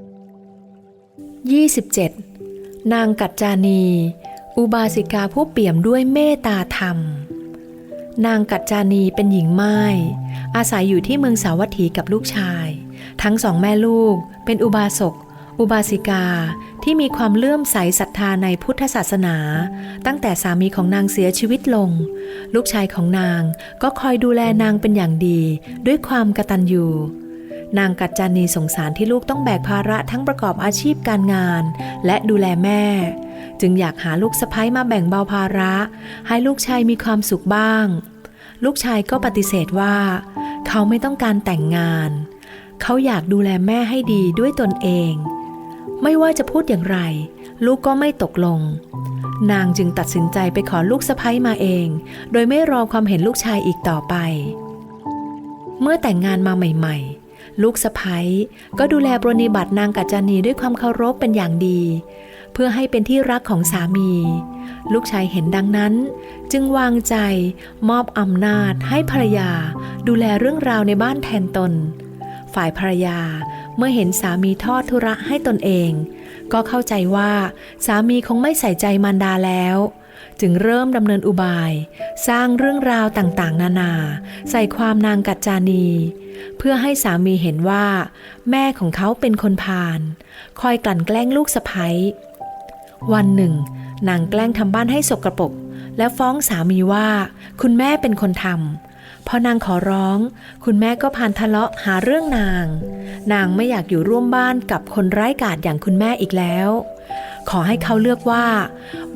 27. นางกัจจานี อุบาสิกาผู้เปี่ยมด้วยเมตตาธรรม นางกัจจานีเป็นหญิงไม้ อาศัยอยู่ที่เมืองสาวัตถีกับลูกชาย ทั้งสองแม่ลูกเป็นอุบาสก อุบาสิกาที่มีความเลื่อมใสศรัทธาในพุทธศาสนา ตั้งแต่สามีของนางเสียชีวิตลง ลูกชายของนางก็คอยดูแลนางเป็นอย่างดีด้วยความกตัญญู นางกัจจานีสงสารที่ลูกต้องแบกภาระทั้งประกอบอาชีพการงาน และดูแลแม่ จึงอยากหาลูกสะพ้ยมาแบ่งเบาภาระ ให้ลูกชายมีความสุขบ้าง ลูกชายก็ปฏิเสธว่า เขาไม่ต้องการแต่งงาน เขาอยากดูแลแม่ให้ดีด้วยตนเอง ไม่ว่าจะพูดอย่างไร ลูกก็ไม่ตกลง นางจึงตัดสินใจไปขอลูกสะพ้ยมาเอง โดยไม่รอความเห็นลูกชายอีกต่อไป เมื่อแต่งงานมาใหม่ ๆ ลูกสะพ้ยก็ดูแลปรนนิบัตินางกัจจานีด้วยความเคารพเป็นอย่างดี เพื่อให้เป็นที่รักของสามี ลูกชายเห็นดังนั้น จึงวางใจมอบอำนาจให้ภรรยา ดูแลเรื่องราวในบ้านแทนตน ฝ่ายภรรยาเมื่อเห็นสามีทอดธุระให้ตนเอง ก็เข้าใจว่าสามีคงไม่ใส่ใจมารดาแล้วจึงเริ่มดำเนินอุบาย สร้างเรื่องราวต่างๆ นานา ใส่ความนางกัจจานี เพื่อให้สามีเห็นว่า แม่ของเขาเป็นคนพาลคอยกลั่นแกล้งลูกสะใภ้วันหนึ่ง นางแกล้งทำบ้านให้สกรปรกแล้วฟ้องสามีว่า คุณแม่เป็นคนทำพอนางขอร้อง คุณแม่ก็พานทะเลาะหาเรื่องนาง นางไม่อยากอยู่ร่วมบ้านกับคนไร้กาจอย่างคุณแม่อีกแล้ว ขอให้เขาเลือกว่า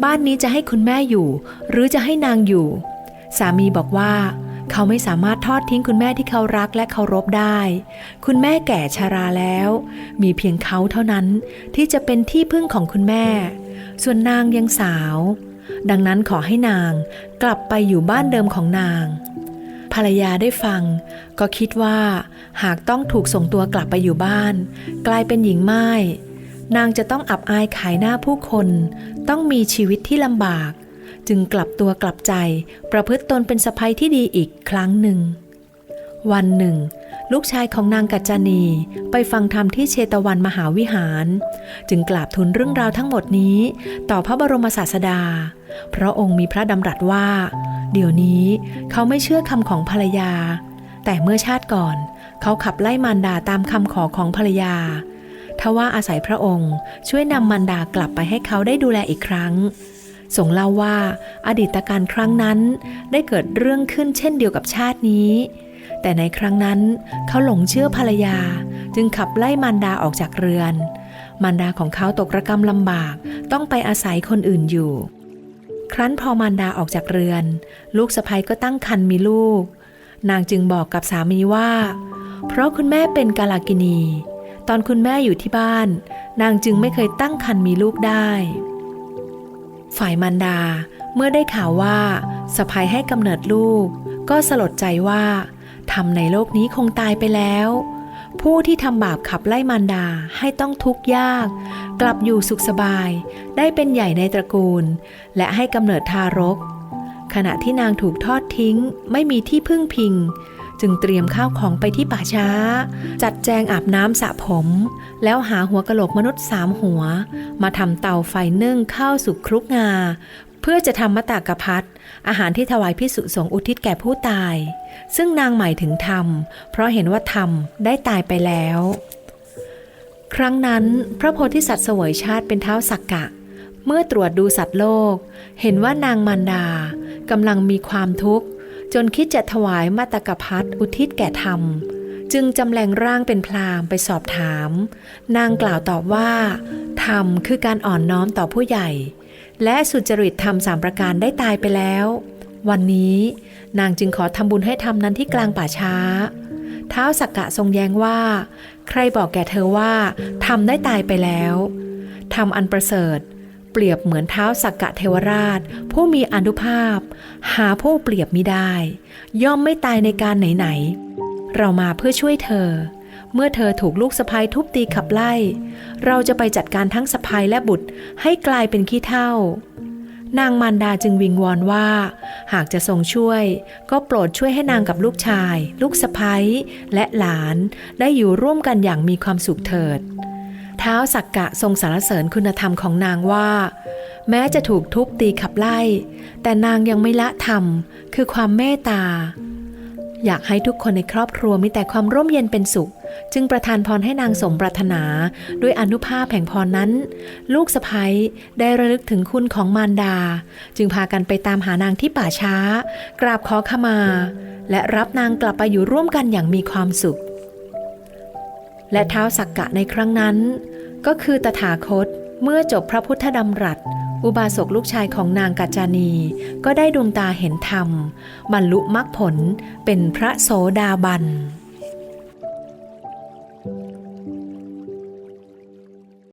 บ้านนี้จะให้คุณแม่อยู่ หรือจะให้นางอยู่ สามีบอกว่า เขาไม่สามารถทอดทิ้งคุณแม่ที่เขารักและเคารพได้ คุณแม่แก่ชาราแล้ว มีเพียงเขาเท่านั้นที่จะเป็นที่พึ่งของคุณแม่ ส่วนนางยังสาว ดังนั้นขอให้นางกลับไปอยู่บ้านเดิมของนาง ภรรยาได้ฟัง ก็คิดว่าหากต้องถูกส่งตัวกลับไปอยู่บ้าน กลายเป็นหญิงไม้นางจะต้องอับอายขายหน้าผู้คน ต้องมีชีวิตที่ลำบาก จึงกลับตัวกลับใจ ประพฤติตนเป็นสะพ้ยที่ดีอีกครั้งหนึ่ง วันหนึ่ง ลูกชายของนางกัจจานีไปฟังธรรมที่เชตวันมหาวิหาร จึงกราบทูลเรื่องราวทั้งหมดนี้ ต่อพระบรมศาสดา พระองค์มีพระดำรัสว่า เดี๋ยวนี้เขาไม่เชื่อคำของภรรยา แต่เมื่อชาติก่อน เขาขับไล่มารดาตามคำขอของภรรยาทว่าอาศัยพระองค์ช่วยนำมารดากลับไปให้เขาได้ดูแลอีกครั้ง ทรงเล่าว่าอดีตการครั้งนั้นได้เกิดเรื่องขึ้นเช่นเดียวกับชาตินี้ แต่ในครั้งนั้นเขาหลงเชื่อภรรยา จึงขับไล่มารดาออกจากเรือน มารดาของเขาตกระกรรมลำบากต้องไปอาศัยคนอื่นอยู่ ครั้นพอมารดาออกจากเรือน ลูกสะใภ้ก็ตั้งครรภ์มีลูก นางจึงบอกกับสามีว่า เพราะคุณแม่เป็นกาลากินี ตอนคุณแม่อยู่ที่บ้าน นางจึงไม่เคยตั้งครรภ์มีลูกได้ ฝ่ายมารดาเมื่อได้ข่าวว่าสะพ้ยให้กำเนิดลูก ก็สลดใจว่าทำในโลกนี้คงตายไปแล้ว ผู้ที่ทำบาปขับไล่มารดาให้ต้องทุกข์ยาก กลับอยู่สุขสบาย ได้เป็นใหญ่ในตระกูล และให้กำเนิดทารก ขณะที่นางถูกทอดทิ้ง ไม่มีที่พึ่งพิง จึงเตรียมข้าวของไปที่ป่าช้า จัดแจงอาบน้ำสระผม แล้วหาหัวกะโหลกมนุษย์สามหัว มาทำเตาไฟนึ่งข้าวสุกครุกงา เพื่อจะทำมะตากะพัดอาหารที่ถวายพิสุสงอุทิศแก่ผู้ตาย ซึ่งนางหมายถึงธรรม เพราะเห็นว่าธรรมได้ตายไปแล้ว ครั้งนั้นพระโพธิสัตว์เสวยชาติเป็นเท้าสักกะ เมื่อตรวจดูสัตว์โลก เห็นว่านางมารดากำลังมีความทุกข์ จนคิดจะถวายมาตกพัฒอุทิศแก่ธรรม จึงจำแรงร่างเป็นพรามไปสอบถาม นางกล่าวตอบว่า ธรรมคือการอ่อนน้อมต่อผู้ใหญ่ และสุจริตธรรมสามประการได้ตายไปแล้ว วันนี้นางจึงขอทำบุญให้ธรรมนั้นที่กลางป่าช้า เท้าสักกะทรงแย้งว่า ใครบอกแก่เธอว่าทำได้ตายไปแล้วทำอันประเสริฐ เปรียบเหมือนเท้าสักกะเทวราช ผู้มีอนุภาพ หาผู้เปรียบมิได้ ย่อมไม่ตายในการไหนๆเรามาเพื่อช่วยเธอ เมื่อเธอถูกลูกสะพ้ยทุบตีขับไล่ เราจะไปจัดการทั้งสะพ้ยและบุตรให้กลายเป็นขี้เท่านางมารดาจึงวิงวอนว่า หากจะทรงช่วย ก็โปรดช่วยให้นางกับลูกชาย ลูกสะพ้ยและหลาน ได้อยู่ร่วมกันอย่างมีความสุขเถิด ท้าวสักกะทรงสรรเสริญคุณธรรมของนางว่า แม้จะถูกทุบตีขับไล่ แต่นางยังไม่ละธรรม คือความเมตตา อยากให้ทุกคนในครอบครัวมีแต่ความร่มเย็นเป็นสุข จึงประทานพรให้นางสมปรารถนา ด้วยอนุภาพแห่งพรนั้น ลูกสะพ้ยได้ระลึกถึงคุณของมารดา จึงพากันไปตามหานางที่ป่าช้า กราบขอขมา และรับนางกลับไปอยู่ร่วมกันอย่างมีความสุขและเท้าสักกะในครั้งนั้น ก็คือตถาคต เมื่อจบพระพุทธดำรัส อุบาสกลูกชายของนางกัจจานี ก็ได้ดวงตาเห็นธรรม บรรลุมรรคผลเป็นพระโสดาบัน